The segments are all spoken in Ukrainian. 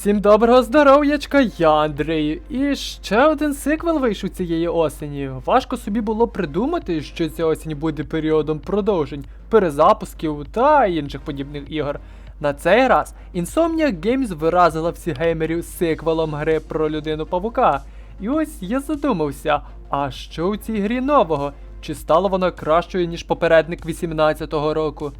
Всім доброго здоров'ячка, я Андрій. І ще один сиквел вийшов цієї осені. Важко собі було придумати, що ця осінь буде періодом продовжень, перезапусків та інших подібних ігор. На цей раз Insomniac Games виразила всіх геймерів сиквелом гри про людину павука. І ось я задумався, а що у цій грі нового? Чи стало вона кращою, ніж попередник 18-го року?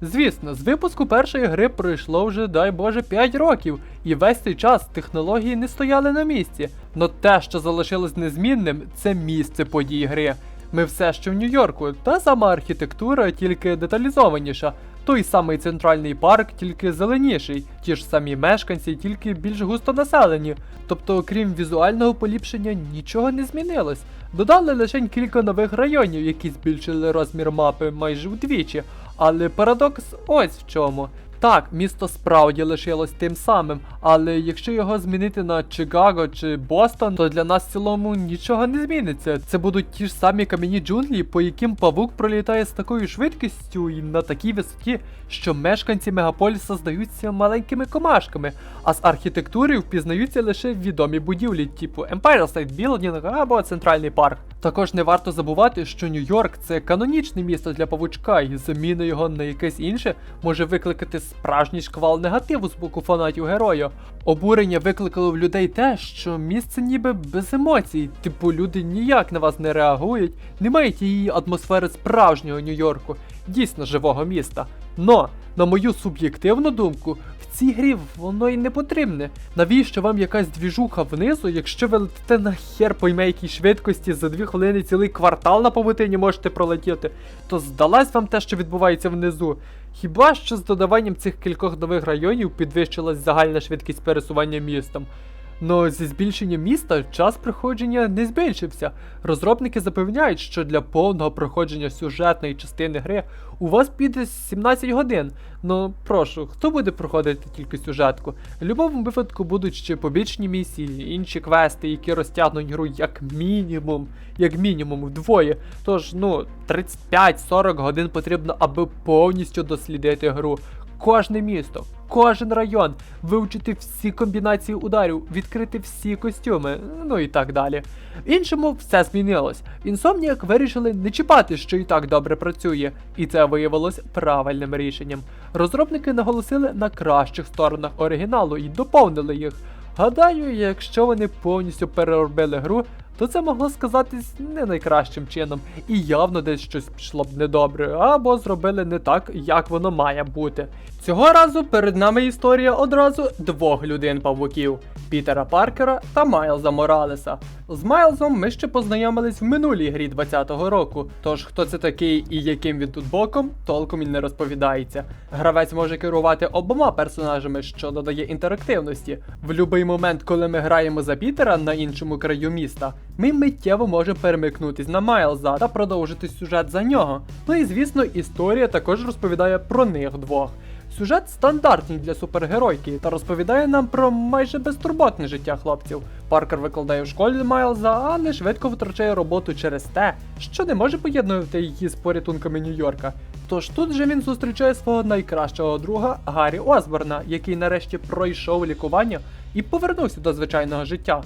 Звісно, з випуску першої гри пройшло вже, дай Боже, 5 років, і весь цей час технології не стояли на місці. Но те, що залишилось незмінним, це місце подій гри. Ми все ще в Нью-Йорку, та сама архітектура тільки деталізованіша. Той самий центральний парк, тільки зеленіший, ті ж самі мешканці, тільки більш густо населені. Тобто, окрім візуального поліпшення, нічого не змінилось. Додали лише кілька нових районів, які збільшили розмір мапи майже вдвічі. Але парадокс ось в чому. Так, місто справді лишилось тим самим, але якщо його змінити на Чикаго чи Бостон, то для нас в цілому нічого не зміниться. Це будуть ті ж самі кам'яні джунглі, по яким павук пролітає з такою швидкістю і на такій висоті, що мешканці мегаполіса здаються маленькими комашками, а з архітектури впізнаються лише відомі будівлі, типу Empire State Building або Центральний парк. Також не варто забувати, що Нью-Йорк це канонічне місто для павучка, і заміна його на якесь інше може викликати справжній шквал негативу з боку фанатів героя. Обурення викликало в людей те, що місце ніби без емоцій, типу люди ніяк на вас не реагують, не мають її атмосфери справжнього Нью-Йорку, дійсно живого міста. Но, на мою суб'єктивну думку, в цій грі воно й не потрібне. Навіщо вам якась двіжуха внизу, якщо ви летите на хер пойме якій швидкості за дві хвилини цілий квартал на павутині можете пролетіти, то здалась вам те, що відбувається внизу. Хіба що з додаванням цих кількох нових районів підвищилась загальна швидкість пересування містом. Но зі збільшенням міста час проходження не збільшився. Розробники запевняють, що для повного проходження сюжетної частини гри у вас піде 17 годин. Ну прошу, хто буде проходити тільки сюжетку? В будь-якому випадку будуть ще побічні місії, інші квести, які розтягнуть гру як мінімум, як мінімум вдвоє. Тож, ну, 35-40 годин потрібно, аби повністю дослідити гру. Кожне місто, кожен район, вивчити всі комбінації ударів, відкрити всі костюми, ну і так далі. В іншому все змінилось. Insomniac вирішили не чіпати, що і так добре працює, і це виявилось правильним рішенням. Розробники наголосили на кращих сторонах оригіналу і доповнили їх. Гадаю, якщо вони повністю переробили гру, то це могло сказатись не найкращим чином, і явно десь щось пішло б недобре, або зробили не так, як воно має бути. Цього разу перед нами історія одразу двох людей-павуків Пітера Паркера та Майлза Моралеса. З Майлзом ми ще познайомились в минулій грі 20-го року. Тож хто це такий і яким він тут боком, толком і не розповідається. Гравець може керувати обома персонажами, що додає інтерактивності. В будь-який момент, коли ми граємо за Пітера на іншому краю міста, ми миттєво можемо перемикнутись на Майлза та продовжити сюжет за нього. Ну і звісно, історія також розповідає про них двох. Сюжет стандартний для супергеройки та розповідає нам про майже безтурботне життя хлопців. Паркер викладає в школі Майлза, але швидко втрачає роботу через те, що не може поєднувати її з порятунками Нью-Йорка. Тож тут же він зустрічає свого найкращого друга Гаррі Осборна, який нарешті пройшов лікування і повернувся до звичайного життя.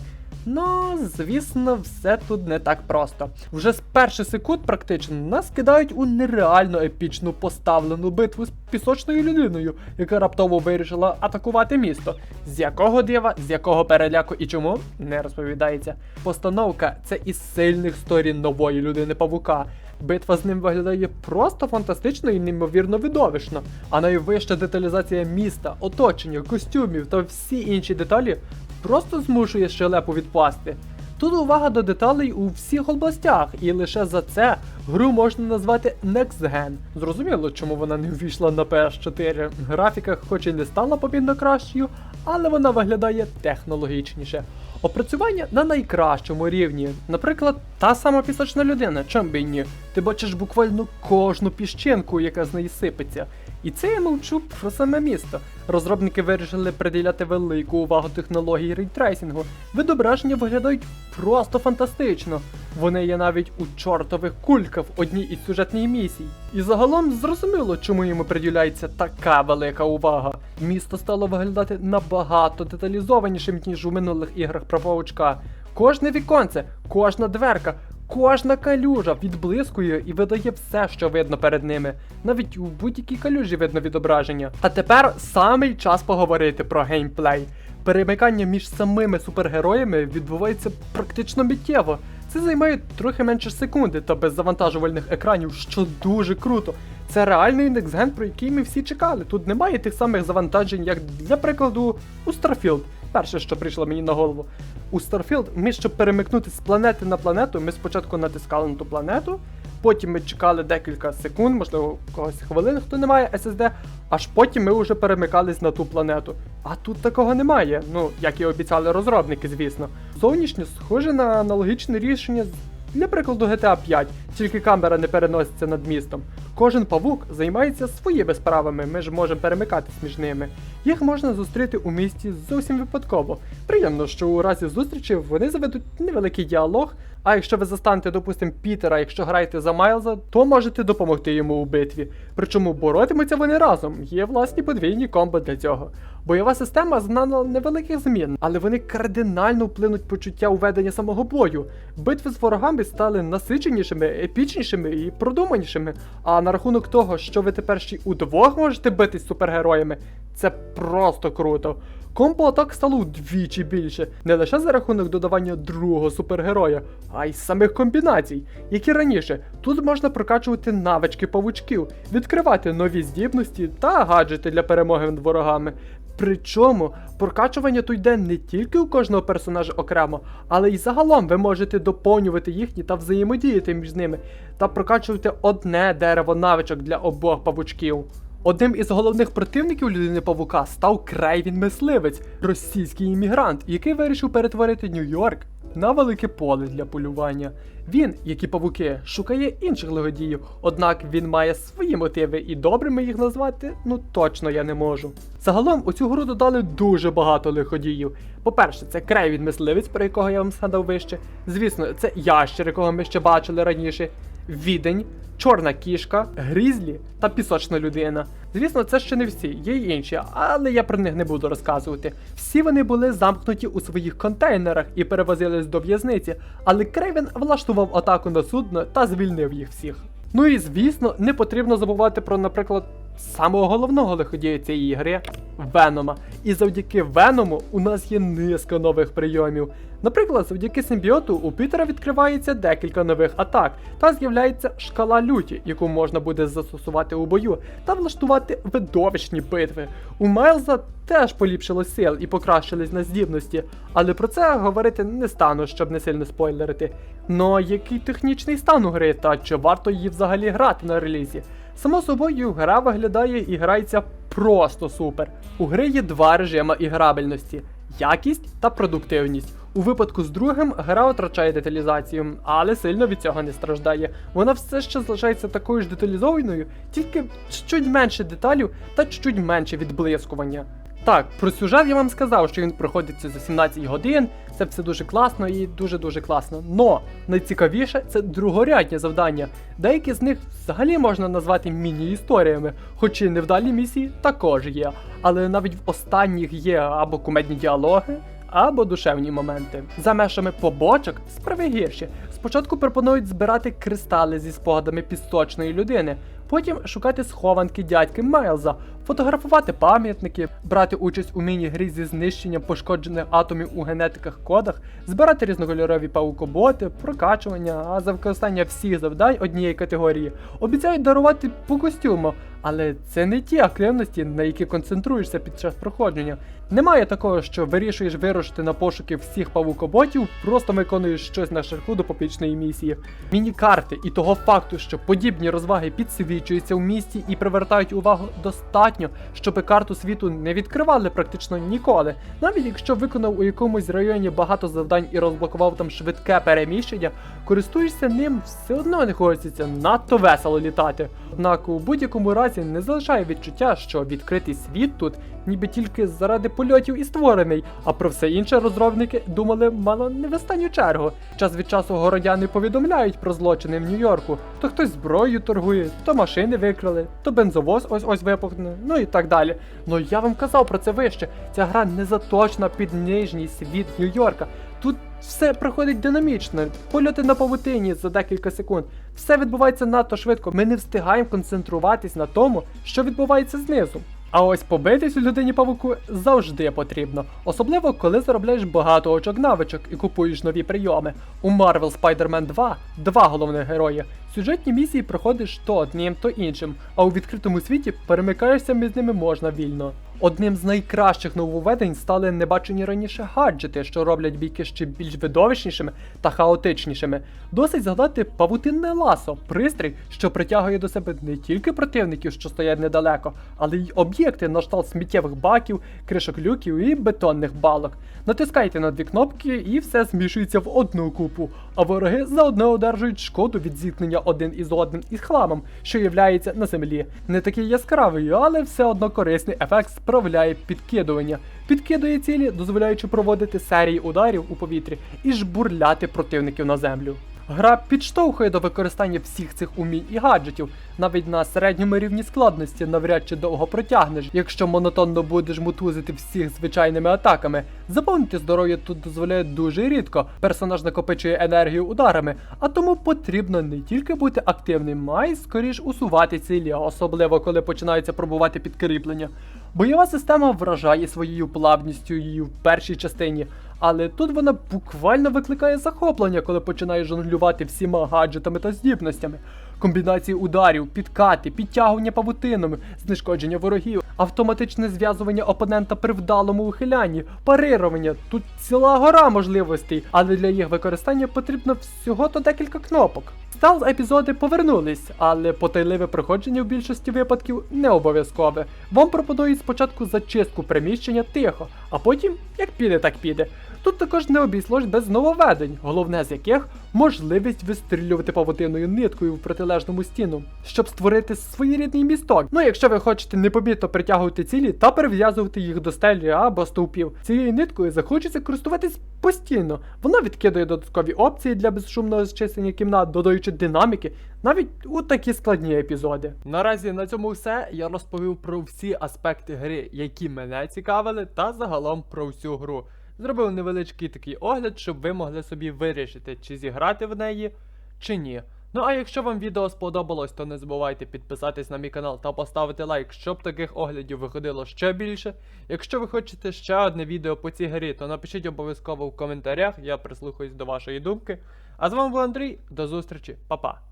Ну, звісно, все тут не так просто. Вже з перших секунд практично нас кидають у нереально епічну поставлену битву з пісочною людиною, яка раптово вирішила атакувати місто. З якого дива, з якого переляку і чому не розповідається. Постановка це із сильних сторін нової людини павука. Битва з ним виглядає просто фантастично і неймовірно видовищно. А найвища деталізація міста, оточення, костюмів та всі інші деталі просто змушує щелепу відпасти. Тут увага до деталей у всіх областях, і лише за це гру можна назвати Next Gen. Зрозуміло, чому вона не увійшла на PS4. Графіка хоч і не стала помітно кращою, але вона виглядає технологічніше. Опрацювання на найкращому рівні. Наприклад, та сама пісочна людина, чом би ні. Ти бачиш буквально кожну піщинку, яка з неї сипеться. І це я мовчу про саме місто. Розробники вирішили приділяти велику увагу технології рейтрейсингу. Відображення виглядають просто фантастично. Вони є навіть у чортових кульках в одній із сюжетних місій. І загалом зрозуміло, чому йому приділяється така велика увага. Місто стало виглядати набагато деталізованішим, ніж у минулих іграх про паучка. Кожне віконце, кожна дверка, Кожна калюжа відблискує і видає все, що видно перед ними. Навіть у будь-якій калюжі видно відображення. А тепер самий час поговорити про геймплей. Перемикання між самими супергероями відбувається практично миттєво. Це займає трохи менше секунди та без завантажувальних екранів, що дуже круто. Це реальний нексген, про який ми всі чекали. Тут немає тих самих завантажень, як для прикладу у Starfield. Перше, що прийшло мені на голову. У Starfield ми, щоб перемикнути з планети на планету, ми спочатку натискали на ту планету, потім ми чекали декілька секунд, можливо, когось хвилин, хто не має SSD, аж потім ми вже перемикались на ту планету. А тут такого немає, ну, як і обіцяли розробники, звісно. Зовнішньо схоже на аналогічне рішення для прикладу GTA 5, тільки камера не переноситься над містом. Кожен павук займається своїми справами, ми ж можемо перемикатись між ними. Їх можна зустріти у місті зовсім випадково. Приємно, що у разі зустрічі вони заведуть невеликий діалог. А якщо ви застанете, допустимо, Пітера, якщо граєте за Майлза, то можете допомогти йому у битві. Причому боротимуться вони разом, є власні подвійні комбо для цього. Бойова система знана невеликих змін, але вони кардинально вплинуть почуття уведення самого бою. Битви з ворогами стали насиченішими, епічнішими і продуманішими. А на рахунок того, що ви тепер ще й удвох можете битись супергероями, це просто круто. Комбо атак стало вдвічі більше, не лише за рахунок додавання другого супергероя, а й самих комбінацій, як і раніше. Тут можна прокачувати навички павучків, відкривати нові здібності та гаджети для перемоги над ворогами. Причому прокачування тут йде не тільки у кожного персонажа окремо, але й загалом ви можете доповнювати їхні та взаємодіяти між ними, та прокачувати одне дерево навичок для обох павучків. Одним із головних противників людини павука став Крейвін Мисливець, російський іммігрант, який вирішив перетворити Нью-Йорк на велике поле для полювання. Він, як і павуки, шукає інших лиходіїв, однак він має свої мотиви, і добрими їх назвати ну точно я не можу. Загалом у цю гру додали дуже багато лиходіїв. По-перше, це Крейвін Мисливець, про якого я вам згадав вище. Звісно, це ящер, якого ми ще бачили раніше. Відень, чорна кішка, грізлі та пісочна людина. Звісно, це ще не всі, є й інші, але я про них не буду розказувати. Всі вони були замкнуті у своїх контейнерах і перевозились до в'язниці, але Крейвен влаштував атаку на судно та звільнив їх всіх. Ну і звісно, не потрібно забувати про, наприклад, самого головного лиходія цієї гри Венома. І завдяки Веному у нас є низка нових прийомів. Наприклад, завдяки симбіоту у Пітера відкривається декілька нових атак, та з'являється шкала люті, яку можна буде застосувати у бою, та влаштувати видовищні битви. У Майлза теж поліпшило сил і покращились на здібності, але про це говорити не стану, щоб не сильно спойлерити. Но який технічний стан у гри та чи варто її взагалі грати на релізі? Само собою, гра виглядає і грається просто супер. У гри є два режими іграбельності: якість та продуктивність. У випадку з другим гра втрачає деталізацію, але сильно від цього не страждає. Вона все ще залишається такою ж деталізованою, тільки чуть менше деталів та чуть менше відблискування. Так, про сюжет я вам сказав, що він проходиться за 17 годин, це все дуже класно і дуже-дуже класно. Но найцікавіше це другорядні завдання. Деякі з них взагалі можна назвати міні-історіями, хоч і невдалі місії також є. Але навіть в останніх є або кумедні діалоги, або душевні моменти. За межами побочок справи гірші. Спочатку пропонують збирати кристали зі спогадами пісочної людини, потім шукати схованки дядьки Майлза, фотографувати пам'ятники, брати участь у міні-грі зі знищенням пошкоджених атомів у генетиках кодах, збирати різнокольорові паукоботи, прокачування, а за використання всіх завдань однієї категорії обіцяють дарувати по костюму, Але це не ті активності, на які концентруєшся під час проходження. Немає такого, що вирішуєш вирушити на пошуки всіх павукоботів, просто виконуєш щось на шляху до попічної місії. Міні-карти і того факту, що подібні розваги підсвічуються в місті і привертають увагу достатньо, щоб карту світу не відкривали практично ніколи. Навіть якщо виконав у якомусь районі багато завдань і розблокував там швидке переміщення, користуєшся ним все одно не хочеться надто весело літати. Однак у будь-якому разі не залишає відчуття, що відкритий світ тут ніби тільки заради польотів і створений, а про все інше розробники думали мало не в останню чергу. Час від часу городяни повідомляють про злочини в Нью-Йорку. То хтось зброєю торгує, то машини викрали, то бензовоз ось ось випухне, ну і так далі. Ну я вам казав про це вище. Ця гра не заточена під нижній світ Нью-Йорка. Тут все проходить динамічно, польоти на павутині за декілька секунд. Все відбувається надто швидко. Ми не встигаємо концентруватись на тому, що відбувається знизу. А ось побитись у людині павуку завжди потрібно, особливо коли заробляєш багато очок навичок і купуєш нові прийоми. У Marvel Spider-Man 2 два головних герої. Сюжетні місії проходиш то одним, то іншим, а у відкритому світі перемикаєшся між ними можна вільно. Одним з найкращих нововведень стали небачені раніше гаджети, що роблять бійки ще більш видовищнішими та хаотичнішими. Досить згадати павутинне ласо, пристрій, що притягує до себе не тільки противників, що стоять недалеко, але й об'єкти на штат сміттєвих баків, кришок люків і бетонних балок. Натискайте на дві кнопки і все змішується в одну купу, а вороги заодно одержують шкоду від зіткнення один із одним із хламом, що являється на землі. Не такий яскравий, але все одно корисний ефект справляє підкидування. Підкидує цілі, дозволяючи проводити серії ударів у повітрі і жбурляти противників на землю. Гра підштовхує до використання всіх цих умінь і гаджетів, навіть на середньому рівні складності навряд чи довго протягнеш, якщо монотонно будеш мутузити всіх звичайними атаками. Заповнити здоров'я тут дозволяє дуже рідко. Персонаж накопичує енергію ударами, а тому потрібно не тільки бути активним, а й скоріш усувати цілі, особливо коли починаються пробувати підкріплення. Бойова система вражає своєю плавністю її в першій частині, але тут вона буквально викликає захоплення, коли починає жонглювати всіма гаджетами та здібностями. Комбінації ударів, підкати, підтягування павутинами, знешкодження ворогів, автоматичне зв'язування опонента при вдалому ухилянні, парирування. Тут ціла гора можливостей, але для їх використання потрібно всього то декілька кнопок. Стал епізоди повернулись, але потайливе проходження в більшості випадків не обов'язкове. Вам пропонують спочатку зачистку приміщення тихо, а потім як піде, так піде. Тут також не обійшлось без нововведень, головне з яких можливість вистрілювати павутиною ниткою в протилежному стіну, щоб створити своєрідний місток. Ну, якщо ви хочете непомітно притягувати цілі та перев'язувати їх до стелі або стовпів. Цією ниткою захочеться користуватись постійно. Вона відкидує додаткові опції для безшумного зчислення кімнат, додаючи динаміки, навіть у такі складні епізоди. Наразі на цьому все. Я розповів про всі аспекти гри, які мене цікавили, та загалом про всю гру. Зробив невеличкий такий огляд, щоб ви могли собі вирішити, чи зіграти в неї, чи ні. Ну а якщо вам відео сподобалось, то не забувайте підписатись на мій канал та поставити лайк, щоб таких оглядів виходило ще більше. Якщо ви хочете ще одне відео по цій грі, то напишіть обов'язково в коментарях, я прислухаюсь до вашої думки. А з вами був Андрій, до зустрічі, па-па!